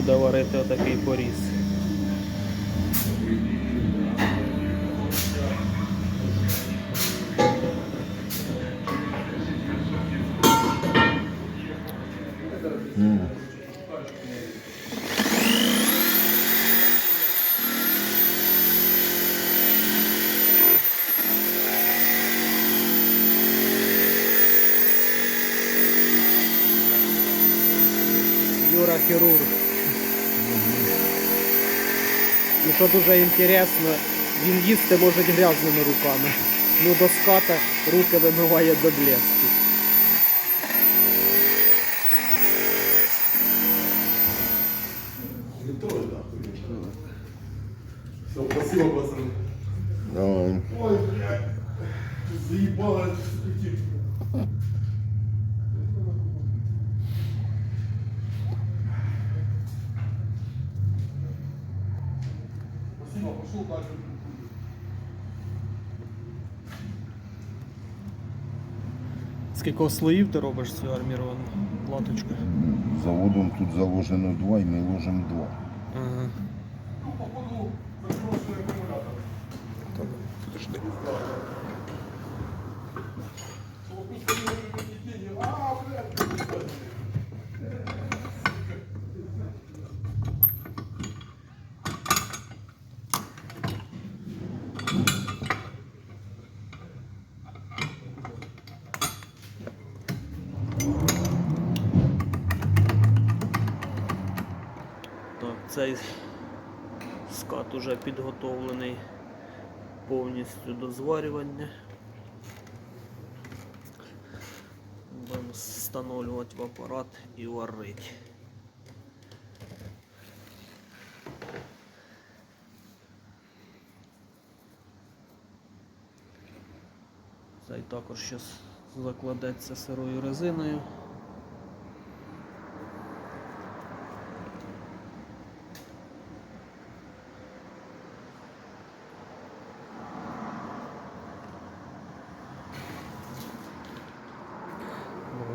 буде варити отакий поріз. Юра хірург. Ну що дуже інтересно, він їсти може грязними руками. Ну до ската руки вимиває до блеску. Нахуй. Все, спасибо, пацаны. Давай. Ой, блядь. Заебало пошел дальше. Скільки слоїв ти робиш цю арміровану платочку? Заводом тут заложено два і ми ложимо два. Ага. Ну, походу, заброшенный аккумулятор. Так, подожди. Цей скат уже підготовлений повністю до зварювання. Будемо встановлювати в апарат і варити. Цей також зараз закладеться сирою резиною.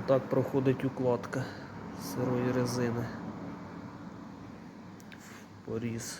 Так проходить укладка сирої резини. в Поріз.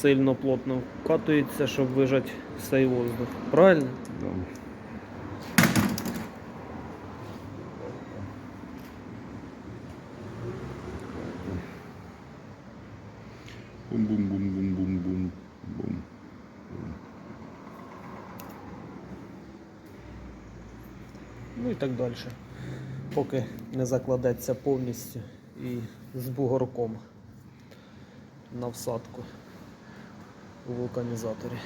Сильно плотно вкатується, щоб вижати цей воздух. Правильно? Да. Бум-бум-бум-бум-бум-бум. Бум. Ну і так далі. Поки не закладеться повністю і з бугорком на всадку у вулканізаторі.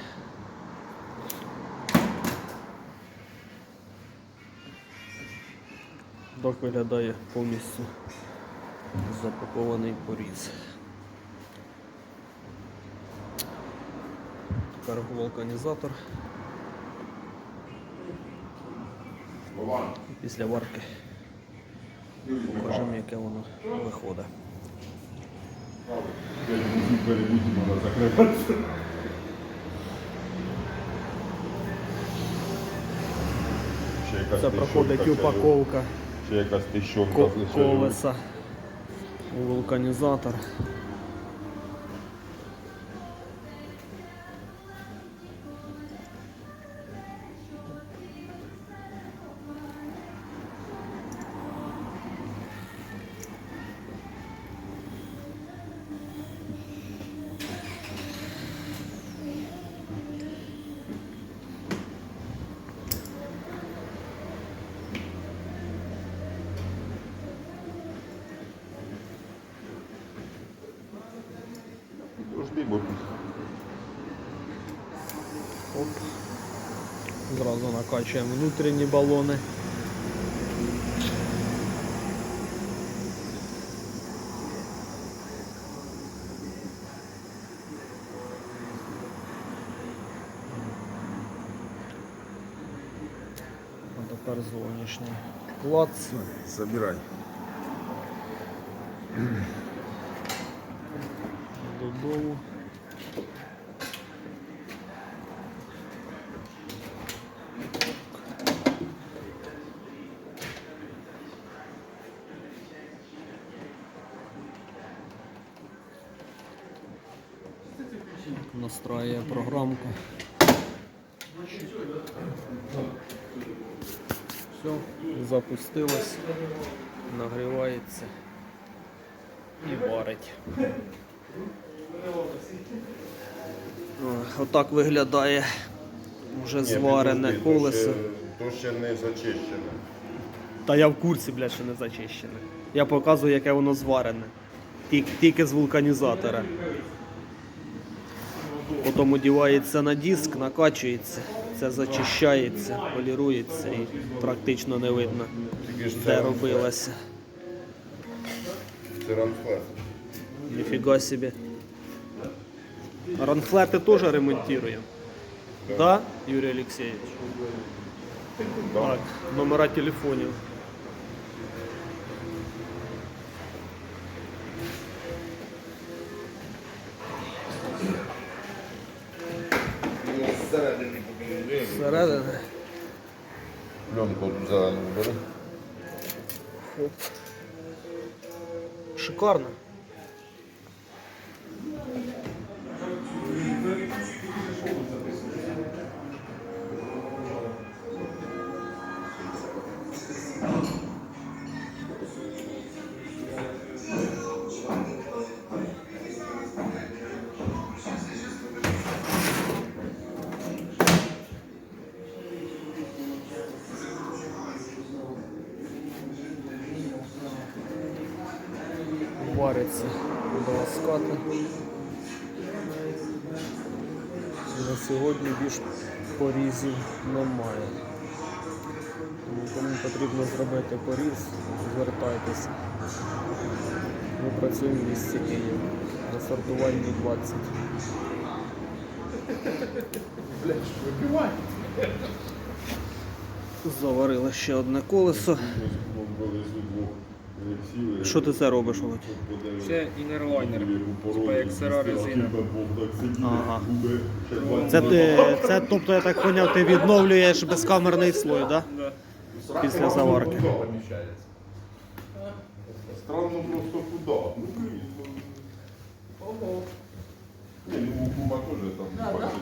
Так виглядає повністю запакований поріз. Тепер вулканізатор. Після варки покажемо, яке воно виходить. Перебудемо закриватися. Ще якась Це проходить упаковка колеса у вулканізатор. Жди, бо Оп. Зразу накачуємо внутрішні балони. Надо Тепер зовнішній клац. Забирай. Додому. Настраює програмку. Все, запустилось, нагрівається і варить. Отак виглядає вже зварене колесо. То ще не зачищене. Та я в курсі, блядь, що не зачищене. Я показую, яке воно зварене. Тільки з вулканізатора. Потім одівається на диск, накачується, це зачищається, полірується і практично не видно, де робилося. Це ранфлет. Ніфіга собі. Ранфлети теж ремонтуємо. Так, да, Юрій Олексійович? Так, номера телефонів. Пленку зелену бери. Шикарно. Вариться до скати. На сьогодні більш порізів немає. Тому кому потрібно зробити поріз, звертайтеся. Ми працюємо в місті Київ на сортуванні 20. Заварили ще одне колесо. Що ти це робиш, Володь? Це інерлайнер. Типа як сира резина. Ага. Це, ти, це, тобто, я так зрозумів, ти відновлюєш безкамерний слой, да? Да. Після заварки. Странно просто куди. Ну, Ні, ну у кума теж там бачить.